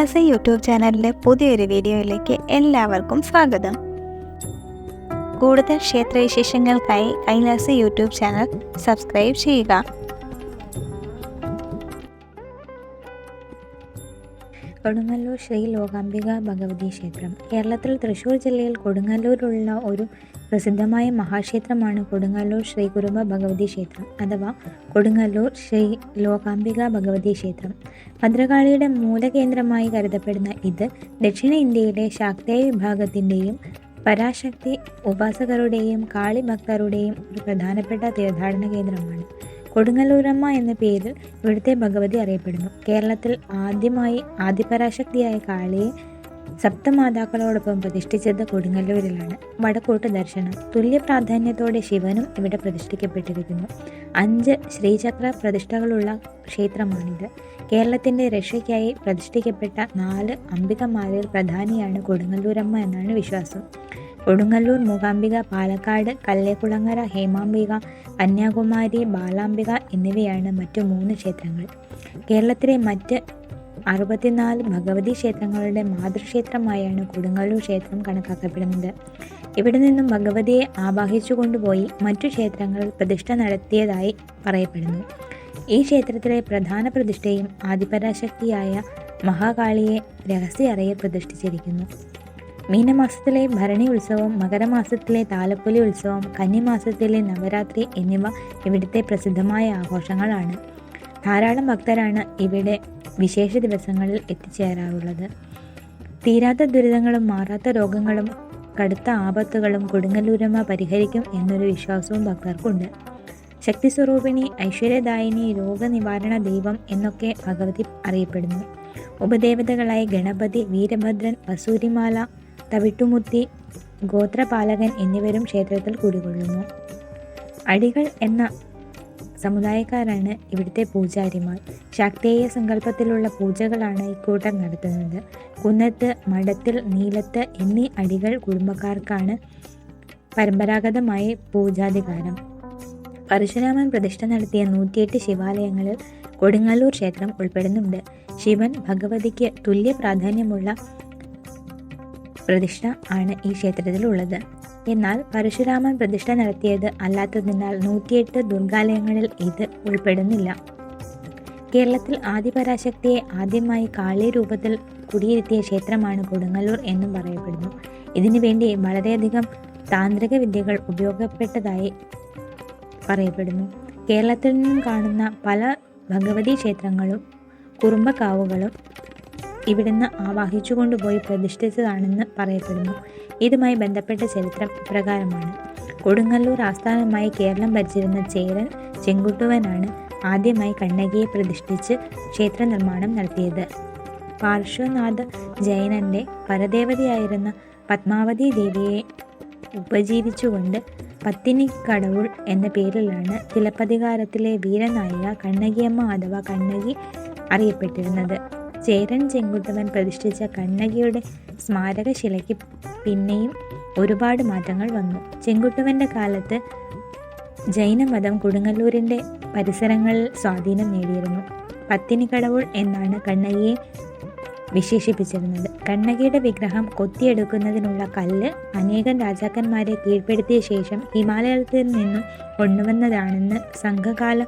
Kailasa YouTube ചാനലിലെ പുതിയൊരു വീഡിയോയിലേക്ക് എല്ലാവർക്കും സ്വാഗതം. കൂടുതൽ ക്ഷേത്രവിശേഷങ്ങൾക്കായി കൈലാസ യൂട്യൂബ് ചാനൽ സബ്സ്ക്രൈബ് ചെയ്യുക. കൊടുങ്ങല്ലൂർ ശ്രീ ലോകാംബിക ഭഗവതി ക്ഷേത്രം. കേരളത്തിൽ തൃശ്ശൂർ ജില്ലയിൽ കൊടുങ്ങല്ലൂരിലുള്ള ഒരു പ്രസിദ്ധമായ മഹാക്ഷേത്രമാണ് കൊടുങ്ങല്ലൂർ ശ്രീ കുറുമ്പ ഭഗവതി ക്ഷേത്രം അഥവാ കൊടുങ്ങല്ലൂർ ശ്രീ ലോകാംബിക ഭഗവതി ക്ഷേത്രം. ഭദ്രകാളിയുടെ മൂലകേന്ദ്രമായി കരുതപ്പെടുന്ന ഇത് ദക്ഷിണ ഇന്ത്യയിലെ ശാക്തേയ വിഭാഗത്തിന്റെയും പരാശക്തി ഉപാസകരുടെയും കാളി ഭക്തരുടെയും ഒരു പ്രധാനപ്പെട്ട തീർത്ഥാടന കേന്ദ്രമാണ്. കൊടുങ്ങല്ലൂരമ്മ എന്ന പേരിൽ ഇവിടുത്തെ ഭഗവതി അറിയപ്പെടുന്നു. കേരളത്തിൽ ആദ്യമായി ആദിപരാശക്തിയായ കാളിയെ സപ്തമാതാക്കളോടൊപ്പം പ്രതിഷ്ഠിച്ചത് കൊടുങ്ങല്ലൂരിലാണ്. വടക്കോട്ട് ദർശനം തുല്യ പ്രാധാന്യത്തോടെ ശിവനും ഇവിടെ പ്രതിഷ്ഠിക്കപ്പെട്ടിരിക്കുന്നു. അഞ്ച് ശ്രീചക്ര പ്രതിഷ്ഠകളുള്ള ക്ഷേത്രമാണിത്. കേരളത്തിന്റെ രക്ഷയ്ക്കായി പ്രതിഷ്ഠിക്കപ്പെട്ട നാല് അംബികമാരിൽ പ്രധാനിയാണ് കൊടുങ്ങല്ലൂരമ്മ എന്നാണ് വിശ്വാസം. കൊടുങ്ങല്ലൂർ മൂകാംബിക പാലക്കാട് കല്ലേക്കുളങ്ങര ഹേമാംബിക കന്യാകുമാരി ബാലാംബിക എന്നിവയാണ് മറ്റു മൂന്ന് ക്ഷേത്രങ്ങൾ. കേരളത്തിലെ മറ്റ് അറുപത്തിനാല് ഭഗവതി ക്ഷേത്രങ്ങളുടെ മാതൃക്ഷേത്രമായാണ് കൊടുങ്ങല്ലൂർ ക്ഷേത്രം കണക്കാക്കപ്പെടുന്നത്. ഇവിടെ നിന്നും ഭഗവതിയെ ആവാഹിച്ചു കൊണ്ടുപോയി മറ്റു ക്ഷേത്രങ്ങളിൽ പ്രതിഷ്ഠ നടത്തിയതായി പറയപ്പെടുന്നു. ഈ ക്ഷേത്രത്തിലെ പ്രധാന പ്രതിഷ്ഠയും ആദിപരാശക്തിയായ മഹാകാളിയെ രഹസ്യ അറിയെ പ്രതിഷ്ഠിച്ചിരിക്കുന്നു. മീനമാസത്തിലെ ഭരണി ഉത്സവം മകരമാസത്തിലെ താലപ്പൊലി ഉത്സവം കന്നിമാസത്തിലെ നവരാത്രി എന്നിവ ഇവിടുത്തെ പ്രസിദ്ധമായ ആഘോഷങ്ങളാണ്. ധാരാളം ഭക്തരാണ് ഇവിടെ വിശേഷ ദിവസങ്ങളിൽ എത്തിച്ചേരാറുള്ളത്. തീരാത്ത ദുരിതങ്ങളും മാറാത്ത രോഗങ്ങളും കടുത്ത ആപത്തുകളും കൊടുങ്ങല്ലൂരമ്മ പരിഹരിക്കും എന്നൊരു വിശ്വാസവും ഭക്തർക്കുണ്ട്. ശക്തി സ്വരൂപിണി ഐശ്വര്യദായിനി രോഗനിവാരണ ദൈവം എന്നൊക്കെ ഭഗവതി അറിയപ്പെടുന്നു. ഉപദേവതകളായ ഗണപതി വീരഭദ്രൻ വസൂരിമാല തവിട്ടുമുത്തി ഗോത്രപാലകൻ എന്നിവരും ക്ഷേത്രത്തിൽ കുടികൊള്ളുന്നു. അടികൾ എന്ന സമുദായക്കാരാണ് ഇവിടുത്തെ പൂജാരിമാർ. ശാക്തേയ സങ്കല്പത്തിലുള്ള പൂജകളാണ് ഇക്കൂട്ടം നടത്തുന്നത്. കുന്നത്ത് മഠത്തിൽ നീലത്ത് എന്നീ അടികൾ കുടുംബക്കാർക്കാണ് പരമ്പരാഗതമായ പൂജാധികാരം. പരശുരാമൻ പ്രതിഷ്ഠ നടത്തിയ നൂറ്റിയെട്ട് ശിവാലയങ്ങളിൽ കൊടുങ്ങല്ലൂർ ക്ഷേത്രം ഉൾപ്പെടുന്നുണ്ട്. ശിവൻ ഭഗവതിക്ക് തുല്യ പ്രാധാന്യമുള്ള പ്രതിഷ്ഠ ആണ് ഈ ക്ഷേത്രത്തിലുള്ളത്. എന്നാൽ പരശുരാമൻ പ്രതിഷ്ഠ നടത്തിയത് അല്ലാത്തതിനാൽ നൂറ്റിയെട്ട് ദുർഗാലയങ്ങളിൽ ഇത് ഉൾപ്പെടുന്നില്ല. കേരളത്തിൽ ആദിപരാശക്തിയെ ആദ്യമായി കാളി രൂപത്തിൽ കുടിയിരുത്തിയ ക്ഷേത്രമാണ് കൊടുങ്ങല്ലൂർ എന്നും പറയപ്പെടുന്നു. ഇതിനു വേണ്ടി വളരെയധികം താന്ത്രിക വിദ്യകൾ ഉപയോഗപ്പെട്ടതായി പറയപ്പെടുന്നു. കേരളത്തിൽ നിന്നും കാണുന്ന പല ഭഗവതി ക്ഷേത്രങ്ങളും കുറുമ്പക്കാവുകളും ഇവിടുന്ന് ആവാഹിച്ചു കൊണ്ടുപോയി പ്രതിഷ്ഠിച്ചതാണെന്ന് പറയപ്പെടുന്നു. ഇതുമായി ബന്ധപ്പെട്ട ചരിത്രം ഇപ്രകാരമാണ്. കൊടുങ്ങല്ലൂർ ആസ്ഥാനമായി കേരളം ഭരിച്ചിരുന്ന ചേരൻ ചെങ്കുട്ടുവനാണ് ആദ്യമായി കണ്ണകിയെ പ്രതിഷ്ഠിച്ച് ക്ഷേത്ര നിർമ്മാണം നടത്തിയത്. പാർശ്വനാഥ ജൈനന്റെ പരദേവതയായിരുന്ന പത്മാവതി ദേവിയെ ഉപജീവിച്ചുകൊണ്ട് പത്തിനിക്കടവുൾ എന്ന പേരിലാണ് തിലപ്പതികാരത്തിലെ വീരനായിക കണ്ണകിയമ്മ അഥവാ കണ്ണകി അറിയപ്പെട്ടിരുന്നത്. ചേരൻ ചെങ്കുട്ടവൻ പ്രതിഷ്ഠിച്ച കണ്ണകിയുടെ സ്മാരകശിലയ്ക്ക് പിന്നെയും ഒരുപാട് മാറ്റങ്ങൾ വന്നു. ചെങ്കുട്ടുവന്റെ കാലത്ത് ജൈനമതം കൊടുങ്ങല്ലൂരിന്റെ പരിസരങ്ങളിൽ സ്വാധീനം നേടിയിരുന്നു. പത്തിനിക്കടവുൾ എന്നാണ് കണ്ണകിയെ വിശേഷിപ്പിച്ചിരുന്നത്. കണ്ണകിയുടെ വിഗ്രഹം കൊത്തിയെടുക്കുന്നതിനുള്ള കല്ല് അനേകം രാജാക്കന്മാരെ കീഴ്പ്പെടുത്തിയ ശേഷം ഹിമാലയത്തിൽ നിന്നും കൊണ്ടുവന്നതാണെന്ന് സംഘകാല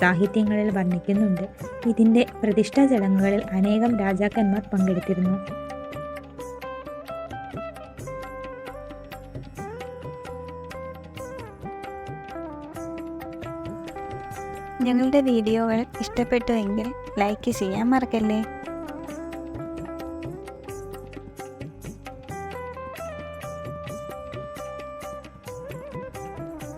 സാഹിത്യങ്ങളിൽ വർണിക്കുന്നുണ്ട്. ഇതിന്റെ പ്രതിഷ്ഠാ ചടങ്ങുകളിൽ അനേകം രാജാക്കന്മാർ പങ്കെടുത്തിരുന്നു. ഞങ്ങളുടെ വീഡിയോകൾ ഇഷ്ടപ്പെട്ടുവെങ്കിൽ ലൈക്ക് ചെയ്യാൻ മറക്കല്ലേ?